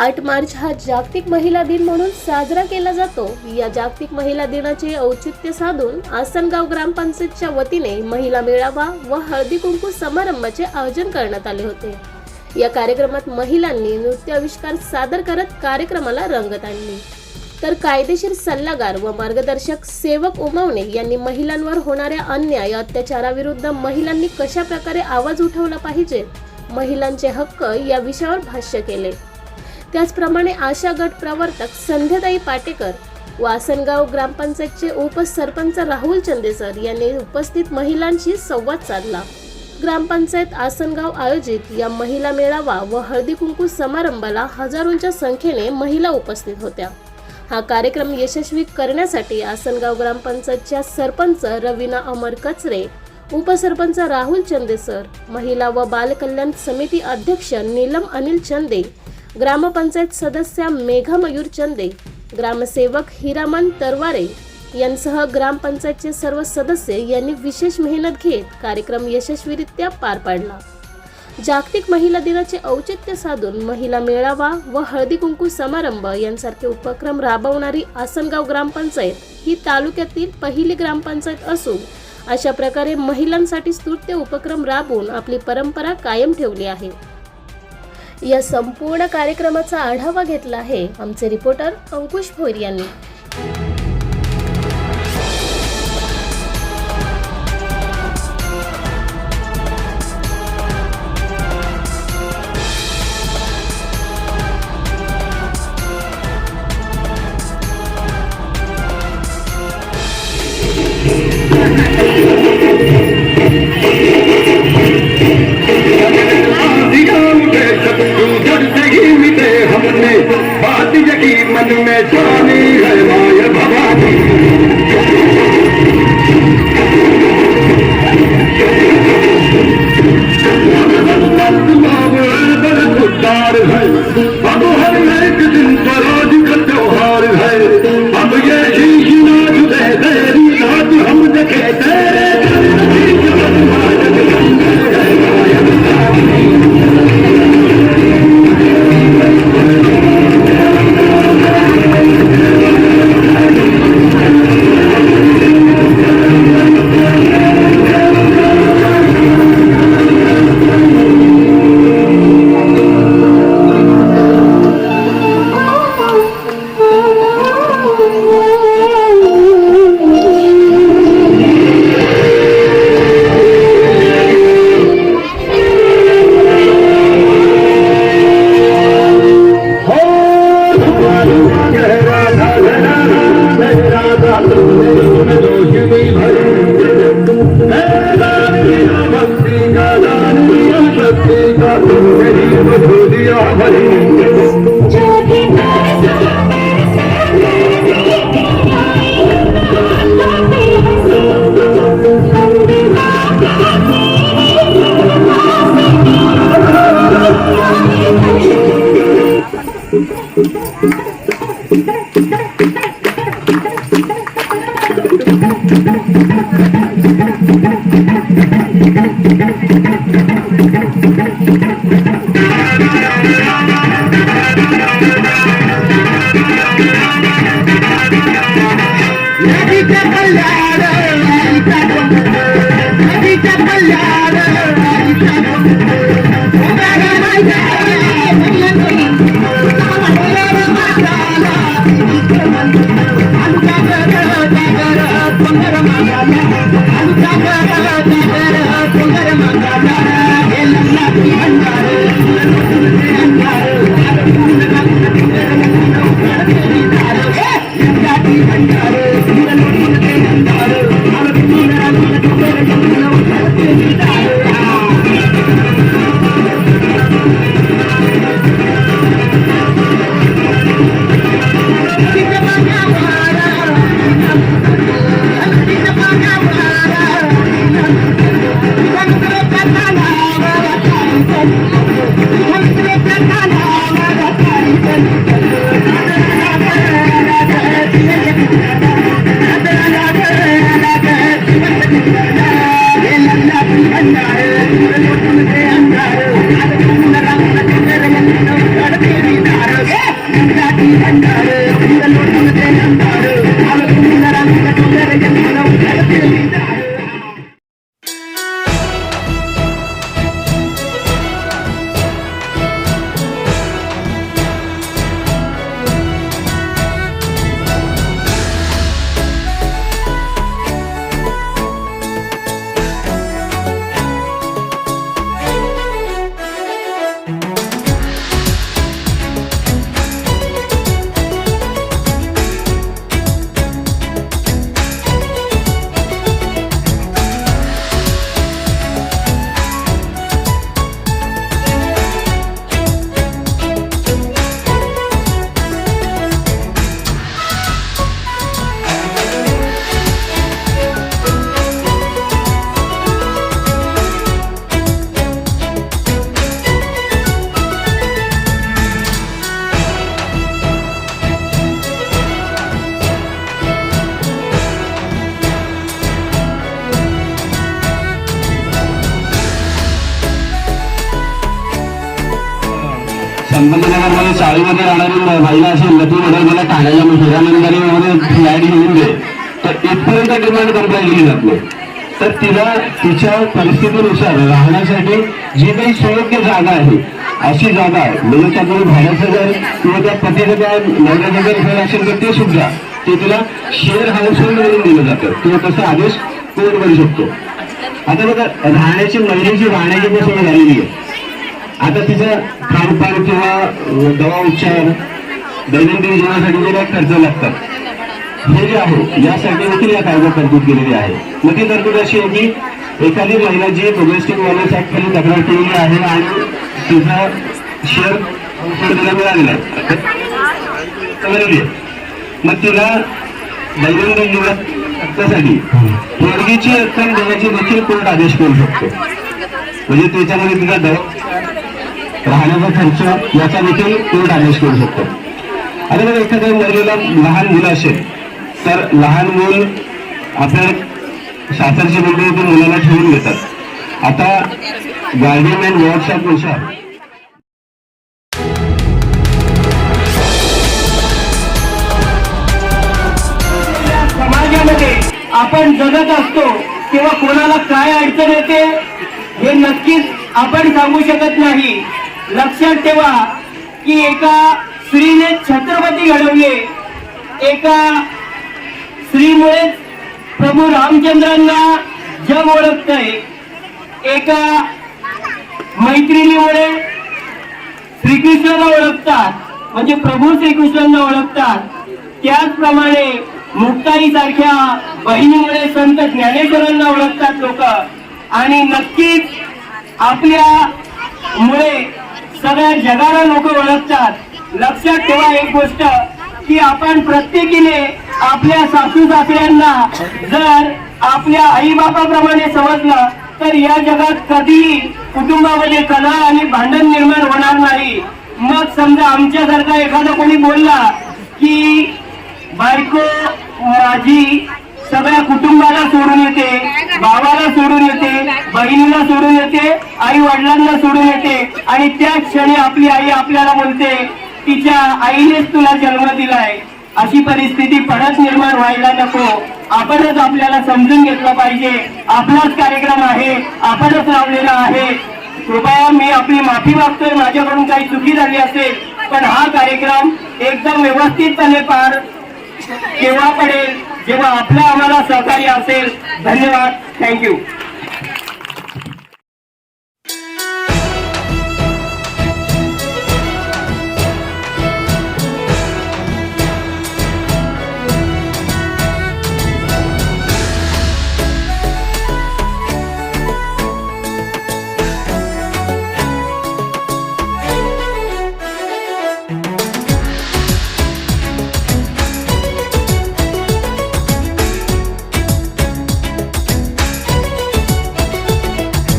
आठ मार्च हा जागतिक महिला दिन म्हणून साजरा केला जातो. या जागतिक महिला दिनाचे औचित्य साधून आसनगाव ग्रामपंचायतच्या वतीने महिला मेळावा व हळदी कुंकू समारंभाचे आयोजन करण्यात आले होते. या कार्यक्रमात महिलांनी नृत्य आविष्कार सादर करत कार्यक्रमाला रंगत आणली. तर कायदेशीर सल्लागार व मार्गदर्शक सेवक उमवणे यांनी महिलांवर होणाऱ्या अन्याय अत्याचाराविरुद्ध महिलांनी कशा प्रकारे आवाज उठवला पाहिजे? महिलांचे हक्क या विषयावर भाष्य केले. त्याचप्रमाणे आशा गट प्रवर्तक संध्याताई पाटेकर वासनगाव ग्रामपंचायतचे उपसरपंच राहुल चंदेसर यांनी उपस्थित महिलांशी संवाद साधला. ग्रामपंचायत आसनगाव आयोजित या महिला मेळावा व हळदी कुंकू समारंभाला हजारोंच्या संख्येने महिला उपस्थित होत्या. हा कार्यक्रम यशस्वी करण्यासाठी आसनगाव ग्रामपंचायतच्या सरपंच रवीना अमर कचरे उपसरपंच राहुल चंदेसर महिला व बालकल्याण समिती अध्यक्ष नीलम अनिल चंदे ग्रामपंचायत सदस्या मेघा मयूर चंदे ग्रामसेवक हिरामन तरवारे यांसह ग्रामपंचायतचे सर्व सदस्य यांनी विशेष मेहनत घेत कार्यक्रम यशस्वीरित्या पार पाडला. जागतिक महिला दिनाचे औचित्य साधून महिला मेळावा व हळदी कुंकू समारंभ यांसारखे उपक्रम राबवणारी आसनगाव ग्रामपंचायत ही तालुक्यातील पहिली ग्रामपंचायत असून अशा प्रकारे महिलांसाठी स्तुत्य उपक्रम राबवून आपली परंपरा कायम ठेवली आहे. या संपूर्ण कार्यक्रमाचा आढावा घेतला आहे आमचे रिपोर्टर अंकुश भोईर यांनी. मन में जानी है माय भवानी ಬಂದಾರ ಎಲ್ಲ ಬಂದಾರ संभाजीनगरमध्ये चाळीमध्ये राहणारी महिला असेल ना ती म्हणून मला ठाण्याच्या हिरानंदारीमध्ये फ्लॅट घेऊन दे. तर इथपर्यंत डिमांड कंप्लेंट केली जात नाही तर तिला तिच्या परिस्थितीनुसार राहण्यासाठी जी काही सुयोग्य जागा आहे अशी जागा म्हणजे त्या भाड्याचं घर किंवा त्या पतीचं त्या नवऱ्याचं घर घर असेल तर ते सुद्धा ते तिला शेअर हाऊस होल्ड म्हणून दिलं जातं. किंवा तसा आदेश कोण करू शकतो? आता बघा राहण्याची महिलेची राहण्याची पण सोय झालेली आहे. आता तिचं खानपान किंवा दवा उपचार दैनंदिन जीवनासाठी जे काही खर्च लागतात हे जे आहे यासाठी देखील या कायद्यात तरतूद केलेली आहे. मग ती तरतूद अशी आहे की एखादी महिला जी डोमेस्टिक व्हायलन्स ऍक्ट खाली तक्रार केलेली आहे आणि तिचा शेअर तिला मिळालेला आहे. मग तिला दैनंदिन जीवनात रक्तासाठी पोरगीची रक्कम देण्याची देखील कोर्ट आदेश करू शकतो. म्हणजे त्याच्यामध्ये तिचा दवा राहण्याचा खर्च याचा देखील कोर्ट आदेश करू शकतो. आणि जर एखाद्या महिलेला लहान मुलं असेल तर लहान मूल आपल्या सासरची मंडळी मुलाला ठेवून घेतात आता गार्डियन अँड व्हॉट्सअपनुसार आपण जगत असतो तेव्हा कोणाला काय अडचण येते हे नक्कीच आपण सांगू शकत नाही. लक्षात ठेवा की एका स्त्रीने छत्रपती घडवले. एका स्त्रीमुळे प्रभू रामचंद्रांना जग ओळखतंय. एका मैत्रिणीमुळे श्रीकृष्णाला ओळखतात. म्हणजे प्रभू श्रीकृष्णांना ओळखतात. त्याचप्रमाणे मुक्ताई सारख्या बहिणीमुळे संत ज्ञानेश्वरांना ओळखतात लोक. आणि नक्कीच आपल्या मुळे सगळ्या जगाला लोक ओळखतात. लक्षात ठेवा एक गोष्ट की आपण प्रत्येकीने आपल्या सासू सासऱ्यांना जर आपल्या आई बापाप्रमाणे समजलं तर या जगात कधीही कुटुंबामध्ये कला आणि भांडण निर्माण होणार नाही. मग समजा आमच्यासारखा एखादा कोणी बोलला की बायको माझी सगळ्या कुटुंबाला सोडून येते भावाला सोडून येते बहिणीला सोडून येते आई वडिलांना सोडून येते. आणि त्या क्षणी आपली आई आपल्याला बोलते तिच्या आईनेच तुला जन्म दिलाय. अशी परिस्थिती परत निर्माण व्हायला नको. आपणच आपल्याला समजून घेतलं पाहिजे. आपलाच कार्यक्रम आहे आपणच लावलेला आहे. कृपया मी आपली माफी मागतोय माझ्याकडून काही चुकी झाली असेल पण हा कार्यक्रम एकदम व्यवस्थितपणे पार केव्हा पडेल? जेव्हा आपलं आम्हाला सहकार्य असेल धन्यवाद. थँक्यू